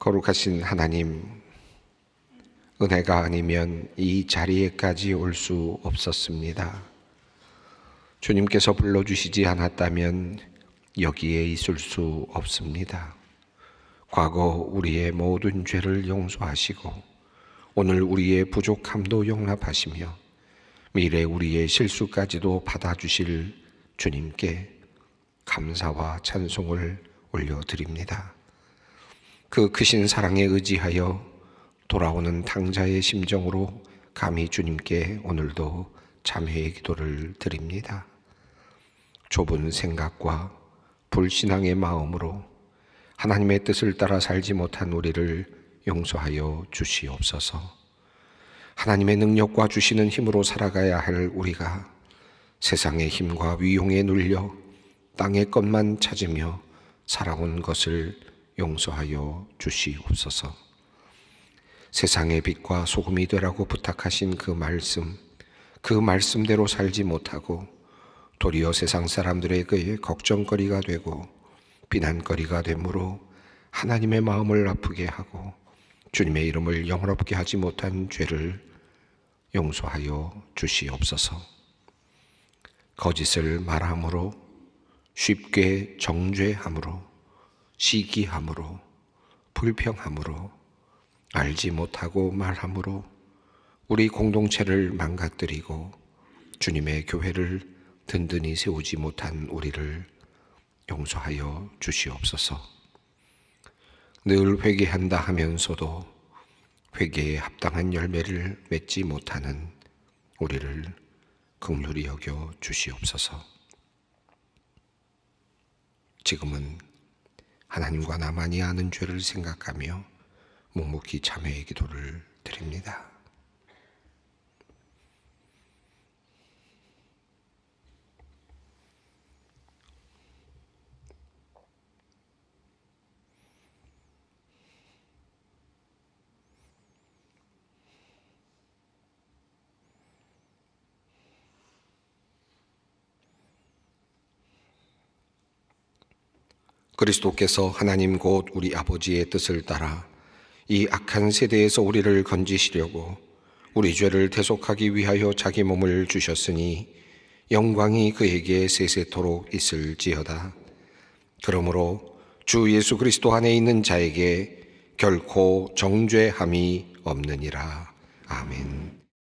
거룩하신 하나님, 은혜가 아니면 이 자리에까지 올 수 없었습니다. 주님께서 불러주시지 않았다면 여기에 있을 수 없습니다. 과거 우리의 모든 죄를 용서하시고 오늘 우리의 부족함도 용납하시며 미래 우리의 실수까지도 받아주실 주님께 감사와 찬송을 올려드립니다. 그 크신 사랑에 의지하여 돌아오는 탕자의 심정으로 감히 주님께 오늘도 참회의 기도를 드립니다. 좁은 생각과 불신앙의 마음으로 하나님의 뜻을 따라 살지 못한 우리를 용서하여 주시옵소서. 하나님의 능력과 주시는 힘으로 살아가야 할 우리가 세상의 힘과 위용에 눌려 땅의 것만 찾으며 살아온 것을 용서하여 주시옵소서. 세상의 빛과 소금이 되라고 부탁하신 그 말씀, 그 말씀대로 살지 못하고 도리어 세상 사람들에게 걱정거리가 되고 비난거리가 되므로 하나님의 마음을 아프게 하고 주님의 이름을 영원롭게 하지 못한 죄를 용서하여 주시옵소서. 거짓을 말함으로 쉽게 정죄함으로 시기함으로 불평함으로 알지 못하고 말함으로 우리 공동체를 망가뜨리고 주님의 교회를 든든히 세우지 못한 우리를 용서하여 주시옵소서. 늘 회개한다 하면서도 회개에 합당한 열매를 맺지 못하는 우리를 긍휼히 여겨 주시옵소서. 지금은 하나님과 나만이 아는 죄를 생각하며 묵묵히 참회의 기도를 드립니다. 그리스도께서 하나님 곧 우리 아버지의 뜻을 따라 이 악한 세대에서 우리를 건지시려고 우리 죄를 대속하기 위하여 자기 몸을 주셨으니 영광이 그에게 세세토록 있을지어다. 그러므로 주 예수 그리스도 안에 있는 자에게 결코 정죄함이 없느니라. 아멘.